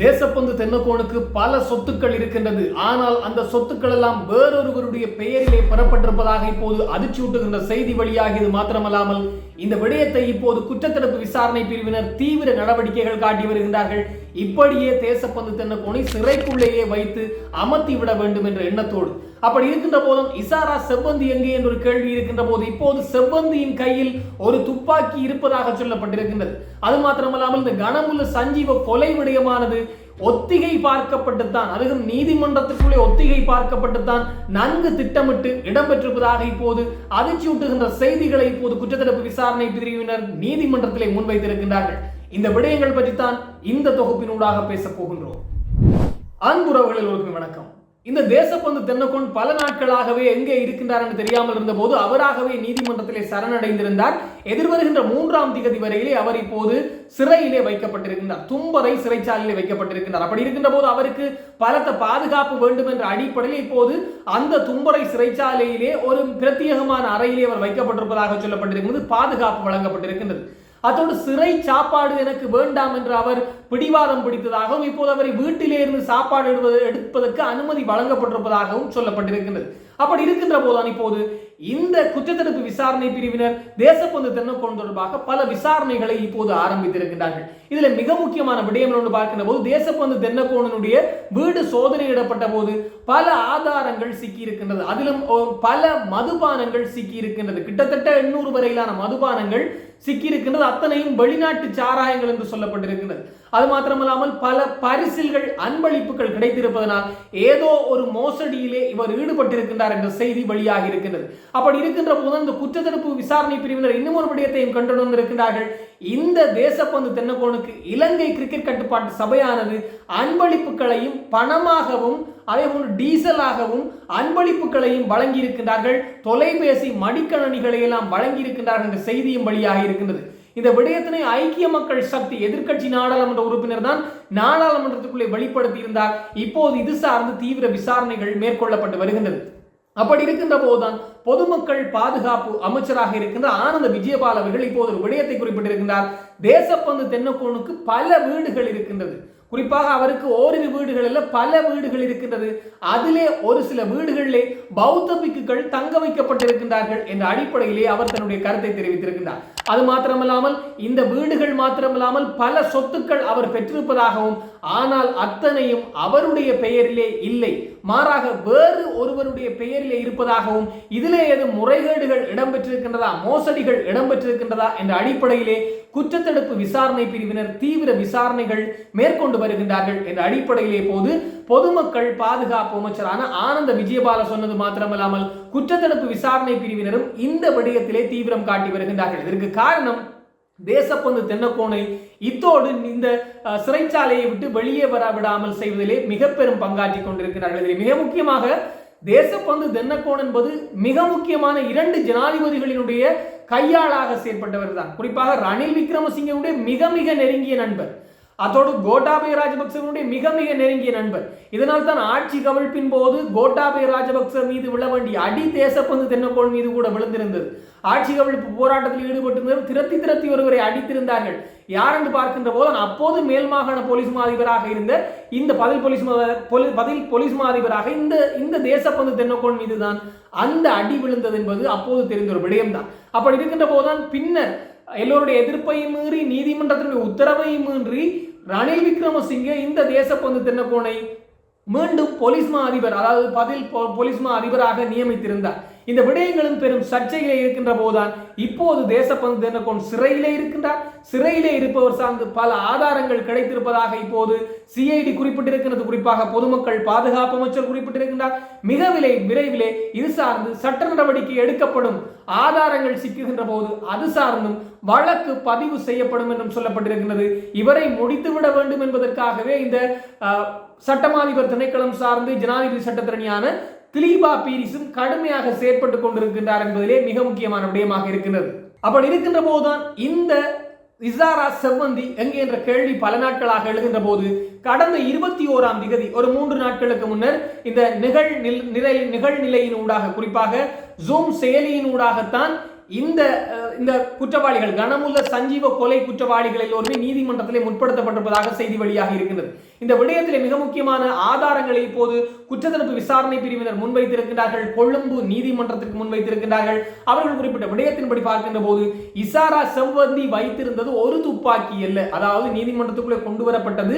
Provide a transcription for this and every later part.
தேசப்பந்து தென்னக்கோனுக்கு பல சொத்துக்கள் இருக்கின்றது. ஆனால் அந்த சொத்துக்கள் எல்லாம் வேறொருவருடைய பெயரிலே பெறப்பட்டிருப்பதாக இப்போது அதிர்ச்சியூட்டுகின்ற செய்தி வெளியாகியது மாத்திரமல்லாமல் இந்த விடயத்தை இப்போது குற்றத்தடுப்பு விசாரணை பிரிவினர் தீவிர நடவடிக்கைகள் காட்டி வருகின்றார்கள். இப்படியே தேசப்பந்து தென்னக்கோணி சிறைக்குள்ளேயே வைத்து அமர்த்தி விட வேண்டும் என்ற எண்ணத்தோடு. அப்படி இருக்கின்ற போதும் இசாரா செவ்வந்தி எங்கே என்ற ஒரு கேள்வி இருக்கின்ற போது இப்போது செவ்வந்தியின் கையில் ஒரு துப்பாக்கி இருப்பதாக சொல்லப்பட்டிருக்கின்றது. அது மாத்திரமல்லாமல் இந்த கனமுள்ள சஞ்சீவ கொலை விடயமானது ஒத்திகை பார்க்கப்பட்டுத்தான் அதுவும் நீதிமன்றத்திற்குள்ளே ஒத்திகை பார்க்கப்பட்டுத்தான் நன்கு திட்டமிட்டு இடம்பெற்றிருப்பதாக இப்போது அதிர்ச்சியூட்டுகின்ற செய்திகளை இப்போது குற்றத்தடுப்பு விசாரணை பிரிவினர் நீதிமன்றத்திலே முன்வைத்திருக்கின்றார்கள். இந்த விடயங்கள் பற்றி தான் இந்த தொகுப்பினூடாக பேசப் போகின்றோம். அன்புறவுகளில் எல்லோருக்கும் வணக்கம். இந்த தேசப்பந்து தென்னக்கோன் பல நாட்களாகவே எங்கே இருக்கின்றார் என்று தெரியாமல் இருந்தபோது அவராகவே நீதிமன்றத்திலே சரணடைந்திருந்தார். எதிர்வருகின்ற மூன்றாம் திகதி வரையிலே அவர் இப்போது சிறையிலே வைக்கப்பட்டிருக்கின்றார். தும்பரை சிறைச்சாலையிலே வைக்கப்பட்டிருக்கின்றார். அப்படி இருக்கின்ற போது அவருக்கு பலத்த பாதுகாப்பு வேண்டும் என்ற அடிப்படையில் இப்போது அந்த தும்பரை சிறைச்சாலையிலே ஒரு பிரத்யேகமான அறையிலே அவர் வைக்கப்பட்டிருப்பதாக சொல்லப்பட்டிருக்கிறது பாதுகாப்பு வழங்கப்பட்டிருக்கின்றது. அதோடு சிறை சாப்பாடு எனக்கு வேண்டாம் என்று அவர் பிடிவாதம் பிடித்ததாகவும் இப்போது அவரை வீட்டிலே இருந்து சாப்பாடு எடுப்பதற்கு அனுமதி வழங்கப்பட்டிருப்பதாகவும் சொல்லப்பட்டிருக்கின்றது. அப்படி இருக்கின்ற போதுதான் இப்போது இந்த குற்றத்தடுப்பு விசாரணை பிரிவினர் தேசப்பந்து தென்னக்கோன் தொடர்பாக பல விசாரணைகளை இப்போது ஆரம்பித்திருக்கின்றார்கள். இதுல மிக முக்கியமான விடயம் ஒன்று பார்க்கின்ற போது தேசப்பந்து தென்னக்கோணனுடைய வீடு சோதனையிடப்பட்ட போது பல ஆதாரங்கள் சிக்கி இருக்கின்றது அதிலும் பல மதுபானங்கள் சிக்கி இருக்கின்றது கிட்டத்தட்ட எண்ணூறு வரையிலான மதுபானங்கள் சிக்கி இருக்கின்றது அத்தனையும் வெளிநாட்டு சாராயங்கள் என்று சொல்லப்பட்டிருக்கின்றது. அது மாத்திரமல்லாமல் பல பரிசில்கள் அன்பளிப்புகள் கிடைத்திருப்பதனால் ஏதோ ஒரு மோசடியிலே இவர் ஈடுபட்டிருக்கின்றார் என்ற செய்தி வழியாக இருக்கின்றது. அப்படி இருக்கின்ற போது அந்த குற்றத்தடுப்பு விசாரணை பிரிவினர் இன்னும் ஒரு விடயத்தையும் கண்டு வந்திருக்கின்றார்கள். இந்த தேசப்பந்து தென்னக்கோனுக்கு இலங்கை கிரிக்கெட் கட்டுப்பாட்டு சபையானது அன்பளிப்புகளையும் பணமாகவும் அதே போன்று டீசலாகவும் அன்பளிப்புகளையும் வழங்கி இருக்கின்றார்கள் தொலைபேசி மடிக்கணனிகளை எல்லாம் வழங்கியிருக்கின்றார்கள் என்ற செய்தியும் வழியாக இருக்கின்றது. இந்த விடயத்தினை ஐக்கிய மக்கள் சக்தி எதிர்க்கட்சி நாடாளுமன்ற உறுப்பினர் தான் நாடாளுமன்றத்துக்குள்ளே வெளிப்படுத்தி இருந்தார் இப்போது இது சார்ந்து தீவிர விசாரணைகள் மேற்கொள்ளப்பட்டு வருகின்றது. அப்படி இருக்கின்ற போதுதான் பொதுமக்கள் பாதுகாப்பு அமைச்சராக இருக்கின்ற ஆனந்த விஜயபால் அவர்கள் இப்போது ஒரு விடயத்தை குறிப்பிட்டிருக்கின்றார். தேசப்பந்து தென்னக்கோனுக்கு பல வீடுகள் இருக்கின்றது. குறிப்பாக அவருக்கு ஓரிரு வீடுகளில் பல வீடுகள் இருக்கின்றது. அதிலே ஒரு சில வீடுகளிலே பௌத்த பிக்குகள் தங்க வைக்கப்பட்டிருக்கின்றார்கள் என்ற அடிப்படையிலே அவர் தன்னுடைய கருத்தை தெரிவித்திருக்கின்றார். அது மாத்திரமல்லாமல் இந்த வீடுகள் மாத்திரமல்லாமல் பல சொத்துக்கள் அவர் பெற்றிருப்பதாகவும் ஆனால் அத்தனையும் அவருடைய பெயரிலே இல்லை. மாறாக வேறு ஒருவருடைய பெயரில் இருப்பதாகவும் இதிலே ஏது முறைகேடுகள் இடம்பெற்றிருக்கின்றதா மோசடிகள் இடம்பெற்றிருக்கின்றதா என்ற அடிப்படையிலே குற்றத்தடுப்பு விசாரணை பிரிவினர் தீவிர விசாரணைகள் மேற்கொண்டு வருகின்றார்கள் என்ற அடிப்படையிலே போது பொதுமக்கள் பாதுகாப்பு அமைச்சரான ஆனந்த விஜயபால சொன்னது மாத்திரமல்லாமல் குற்றத்தடுப்பு விசாரணை பிரிவினரும் இந்த விடயத்திலே தீவிரம் காட்டி வருகின்றார்கள். இதற்கு காரணம் தேசப்பந்து தென்னக்கோனை இத்தோடு இந்த சிறைச்சாலையை விட்டு வெளியே வர விடாமல் செய்வதிலே மிக பெரும் பங்காற்றி கொண்டிருக்கிறார்கள். இதிலே மிக முக்கியமாக தேசப்பந்து தென்னக்கோன் என்பது மிக முக்கியமான இரண்டு ஜனாதிபதிகளினுடைய கையாளாக செயற்பட்டவர் தான் குறிப்பாக ரணில் விக்ரமசிங்கனுடைய மிக மிக நெருங்கிய நண்பர். அதோடு கோட்டாபய ராஜபக்சவனுடைய மிக மிக நெருங்கிய நண்பர். இதனால் தான் ஆட்சி கவிழ்ப்பின் போது கோட்டாபய ராஜபக்ச மீது விழ வேண்டிய அடி தேசப்பந்து தென்னக்கோள் மீது கூட விழுந்திருந்தது. ஆட்சி கவிழ்ப்பு போராட்டத்தில் ஈடுபட்டிருந்தவர் திரத்தி திரத்தி ஒருவரை அடித்திருந்தார்கள். யார் என்று பார்க்கின்ற போது அப்போது மேல் மாகாண போலீஸ் மாதிபராக இருந்த இந்த பதில் போலீஸ் பதில் போலீஸ் மாதிபராக இந்த இந்த தேசப்பந்து தென்னக்கோள் மீது தான் அந்த அடி விழுந்தது என்பது அப்போது தெரிந்த ஒரு விடயம்தான். அப்படி இருக்கின்ற போதுதான் பின்னர் எல்லோருடைய எதிர்ப்பையும் மீறி நீதிமன்றத்தினுடைய உத்தரவையும் மீறி ரணில் விக்ரமசிங்கே இந்த தேசப்பந்து தென்னக்கோனை மீண்டும் போலீஸ் மா அதிபர் அதாவது பதில் போ- போலீஸ் மா அதிபராக நியமித்திருந்தார். இந்த விடயங்களும் பெரும் சர்ச்சையிலே இருக்கின்ற போதுதான் இப்போது தேசப்பந்து தென்னக்கோன் சிறையிலே இருக்கின்றார். சிறையிலே இருப்பவர் சார்ந்து பல ஆதாரங்கள் கிடைத்திருப்பதாக இப்போது சிஐடி குறிப்பிட்டிருக்கிறது குறிப்பாக பொதுமக்கள் பாதுகாப்பு அமைச்சர் குறிப்பிட்டிருக்கின்றார். மிக விலை விரைவிலே இது சார்ந்து சட்ட நடவடிக்கை எடுக்கப்படும் ஆதாரங்கள் சிக்குகின்ற போது அது சார்ந்தும் வழக்கு பதிவு செய்யப்படும் என்றும் சொல்லப்பட்டிருக்கின்றது. இவரை முடித்துவிட வேண்டும் என்பதற்காகவே இந்த சட்டமாதிபர் திணைக்களம் சார்ந்து ஜனாதிபதி சட்டத்திறனியான திலீபா பீரிஸும் கடுமையாக செயற்பட்டு கொண்டிருக்கின்றார் என்பதிலே மிக முக்கியமான விடயமாக இருக்கின்றது. அப்படி இருக்கின்ற போதுதான் இந்த இசாரா செவ்வந்தி எங்கே என்ற கேள்வி பல நாட்களாக எழுகின்ற போது கடந்த இருபத்தி ஓராம் திகதி ஒரு மூன்று நாட்களுக்கு முன்னர் இந்த நிகழ் நில்- நிலை நிகழ்நிலையின் ஊடாக குறிப்பாக ஜூம் செயலியின் ஊடாகத்தான் இந்த இந்த குற்றவாளிகள் கனமுள்ள சஞ்சீவ கொலை குற்றவாளிகள் எல்லோருமே நீதிமன்றத்திலே முற்படுத்தப்பட்டிருப்பதாக செய்தி வெளியாக இருக்கின்றது. இந்த விடயத்திலே மிக முக்கியமான ஆதாரங்களை இப்போது குற்றத்தடுப்பு விசாரணை பிரிவினர் முன்வைத்திருக்கின்றார்கள். கொழும்பு நீதிமன்றத்திற்கு முன்வைத்திருக்கின்றார்கள். அவர்கள் குறிப்பிட்ட விடயத்தின்படி பார்க்கின்ற போது இசாரா செவ்வந்தி வைத்திருந்தது ஒரு துப்பாக்கி அல்ல அதாவது நீதிமன்றத்துக்குள்ளே கொண்டு வரப்பட்டது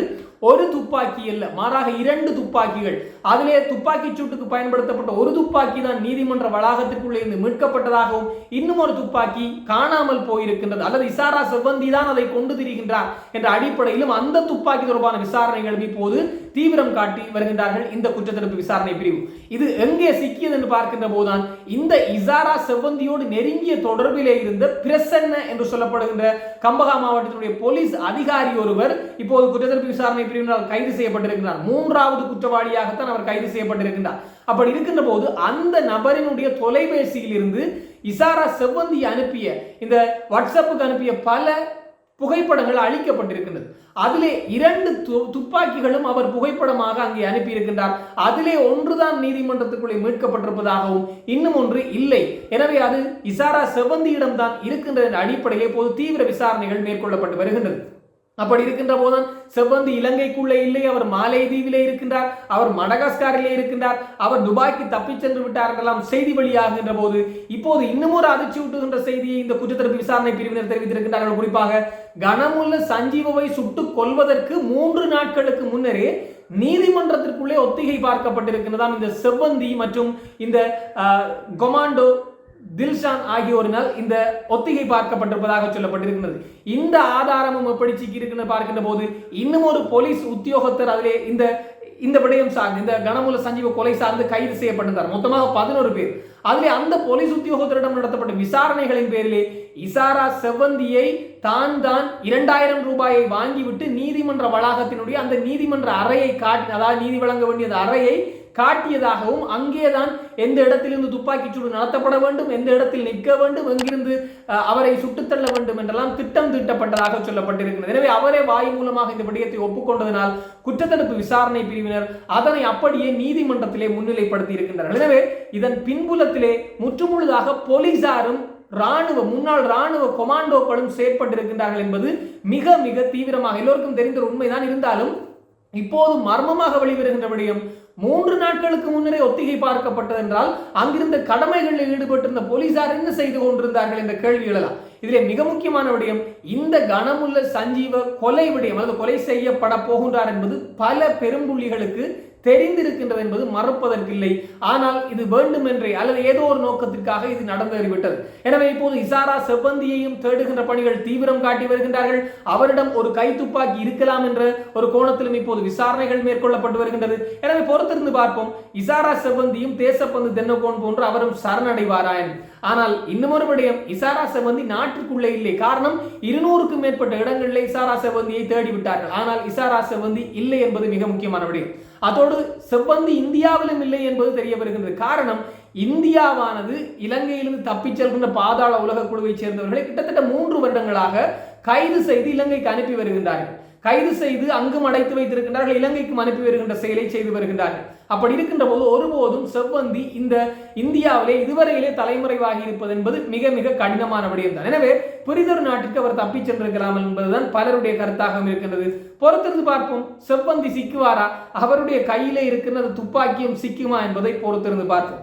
ஒரு துப்பாக்கி அல்ல மாறாக இரண்டு துப்பாக்கிகள். அதிலே துப்பாக்கி சூட்டுக்கு பயன்படுத்தப்பட்ட ஒரு துப்பாக்கி தான் நீதிமன்ற வளாகத்திற்குள்ளே இருந்து மீட்கப்பட்டதாகவும் இன்னும் ஒரு துப்பாக்கி காணாமல் போயிருக்கின்றது. அல்லது இசாரா செவ்வந்தி தான் அதை கொண்டு திரிகின்றார் என்ற அடிப்படையிலும் அந்த துப்பாக்கி தொடர்பான விசாரணைகள் கிளம்பி போது தீவிரம் காட்டி வருகின்றார்கள் இந்த குற்றத்தடுப்பு விசாரணை பிரிவு. இது எங்கே சிக்கியது என்று பார்க்கின்ற போதுதான் இந்த இசாரா செவ்வந்தியோடு நெருங்கிய தொடர்பிலே இருந்த பிரசன்ன என்று சொல்லப்படுகின்ற கம்பகா மாவட்டத்தினுடைய போலீஸ் அதிகாரி ஒருவர் இப்போது குற்றத்தடுப்பு விசாரணை பிரிவினால் கைது செய்யப்பட்டிருக்கிறார். மூன்றாவது குற்றவாளியாகத்தான் அவர் கைது செய்யப்பட்டிருக்கின்றார். அப்படி இருக்கின்ற போது அந்த நபரினுடைய தொலைபேசியில் இருந்து இசாரா செவ்வந்தி அனுப்பிய இந்த வாட்ஸ்அப்புக்கு அனுப்பிய பல புகைப்படங்கள் அளிக்கப்பட்டிருக்கின்றது அதிலே இரண்டு துப்பாக்கிகளும் அவர் புகைப்படமாக அங்கே அனுப்பியிருக்கின்றார். அதிலே ஒன்றுதான் நீதிமன்றத்துக்குள்ளே மீட்கப்பட்டிருப்பதாகவும் இன்னும் ஒன்று இல்லை. எனவே அது இசாரா செவந்தியிடம்தான் இருக்கின்ற அடிப்படையிலே போது தீவிர விசாரணைகள் மேற்கொள்ளப்பட்டு வருகின்றது. அப்படி இருக்கின்ற போதுதான் செவ்வந்தி இலங்கைக்குள்ளே இல்லை அவர் மாலை தீவிலே இருக்கின்றார் அவர் மடகாஸ்காரிலே இருக்கின்றார் அவர் துபாய்க்கு தப்பிச் சென்று விட்டார் என்றெல்லாம் செய்தி வெளியாகின்ற போது இப்போது இன்னும் ஒரு அதிர்ச்சி ஊட்டுகின்ற செய்தியை இந்த குற்றத்தடுப்பு விசாரணை பிரிவினர் தெரிவித்திருக்கின்றார்கள். குறிப்பாக கனமுள்ள சஞ்சீவவை சுட்டுக் கொள்வதற்கு மூன்று நாட்களுக்கு முன்னரே நீதிமன்றத்திற்குள்ளே ஒத்திகை பார்க்கப்பட்டிருக்கின்றதாம் இந்த செவ்வந்தி மற்றும் இந்த கொமாண்டோ தில்ஷான் ஆகியோரினால் இந்த ஒத்திகை பார்க்கப்பட்டிருப்பதாக சொல்லப்பட்டிருக்கிறது இந்த ஆதாரமும் எப்படி சிக்கியிருக்கின்ற பார்க்கின்ற போது இன்னும் ஒரு போலீஸ் உத்தியோகத்தர் அதிலே இந்த இந்த விடயம் சார்ந்து இந்த கனமூல சஞ்சீவ கொலை சார்ந்து கைது செய்யப்பட்டிருந்தார். மொத்தமாக பதினோரு பேர். அதிலே அந்த போலீஸ் உத்தியோகத்தரிடம் நடத்தப்பட்ட விசாரணைகளின் பேரிலே இசாரா செவ்வந்தியை தான் தான் இரண்டாயிரம் ரூபாயை வாங்கிவிட்டு நீதிமன்ற வளாகத்தினுடைய அந்த நீதிமன்ற அறையை காட்டி அதாவது நீதி வழங்க வேண்டிய அறையை காட்டியதாகவும் அங்கேதான் எந்த இடத்திலிருந்து துப்பாக்கி சூடு நடத்தப்பட வேண்டும் எந்த இடத்தில் நிற்க வேண்டும் எங்கிருந்து அவரை சுட்டுத்தள்ள வேண்டும் என்றெல்லாம் திட்டம் தீட்டப்பட்டதாக சொல்லப்பட்டிருக்கிறது. எனவே அவரே வாய் மூலமாக இந்த விடயத்தை ஒப்புக்கொண்டதனால் குற்றத்தடுப்பு விசாரணை பிரிவினர் அதனை அப்படியே நீதிமன்றத்திலே முன்னிலைப்படுத்தி இருக்கின்றனர் எனவே இதன் பின்புல சமீபத்திலே முற்றுமுழுதாக போலீசாரும் ராணுவ முன்னாள் ராணுவ கொமாண்டோக்களும் செயற்பட்டிருக்கின்றார்கள் என்பது மிக மிக தீவிரமாக எல்லோருக்கும் தெரிந்த உண்மைதான். இருந்தாலும் இப்போது மர்மமாக வெளிவருகின்ற விடயம் மூன்று நாட்களுக்கு முன்னரே ஒத்திகை பார்க்கப்பட்டது என்றால் அங்கிருந்த கடமைகளில் ஈடுபட்டிருந்த போலீசார் என்ன செய்து கொண்டிருந்தார்கள் என்ற கேள்வி எழலாம். இதிலே மிக முக்கியமான விடயம் இந்த கனமுள்ள சஞ்சீவ கொலை விடயம் அல்லது கொலை செய்யப்பட போகின்றார் என்பது பல பெரும்புள்ளிகளுக்கு தெரிந்திருக்கின்றது என்பது மறுப்பதற்கில்லை. ஆனால் இது வேண்டுமென்றே அல்லது ஏதோ ஒரு நோக்கத்திற்காக இது நடந்தேறிவிட்டது. எனவே இப்போது இசாரா செவ்வந்தியையும் தேடுகின்ற பணிகள் தீவிரம் காட்டி வருகின்றார்கள். அவரிடம் ஒரு கை துப்பாக்கி இருக்கலாம் என்ற ஒரு கோணத்திலும் இப்போது விசாரணைகள் மேற்கொள்ளப்பட்டு வருகின்றது. எனவே பொறுத்திருந்து பார்ப்போம். இசாரா செவ்வந்தியும் தேசப்பந்து தென்னகோன் போன்று அவரும் சரணடைவாராயன். ஆனால் இன்னமொரு விடயம் இசாரா செவந்தி நாட்டுக்குள்ளே இல்லை. காரணம் இருநூறுக்கும் மேற்பட்ட இடங்களில் இசாரா செவந்தியை தேடிவிட்டார்கள். ஆனால் இசாரா செவந்தி இல்லை என்பது மிக முக்கியமான விடயம். அதோடு செவ்வந்தி இந்தியாவிலும் இல்லை என்பது தெரிய வருகின்றது காரணம் இந்தியாவானது இலங்கையிலிருந்து தப்பிச் செல்கின்ற பாதாள உலக குழுவை சேர்ந்தவர்களை கிட்டத்தட்ட மூன்று வருடங்களாக கைது செய்து இலங்கைக்கு அனுப்பி வருகின்றார்கள். கைது செய்து அங்கும் அடைத்து வைத்திருக்கின்றார்கள் இலங்கைக்கும் அனுப்பி வருகின்ற செயலை செய்து வருகின்றார்கள். அப்படி இருக்கின்ற போது ஒருபோதும் செவ்வந்தி இந்த இந்தியாவிலே இதுவரையிலே தலைமுறைவாகி இருப்பது என்பது மிக மிக கடினமான விடயம் தான். எனவே புரிதொரு நாட்டிற்கு அவர் தப்பிச் சென்றிருக்கலாம் என்பதுதான் பலருடைய கருத்தாக இருக்கின்றது. பொறுத்திருந்து பார்ப்போம் செவ்வந்தி சிக்குவாரா? அவருடைய கையிலே இருக்கின்ற துப்பாக்கியும் சிக்குமா என்பதை பொறுத்திருந்து பார்ப்போம்.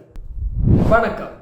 வணக்கம்.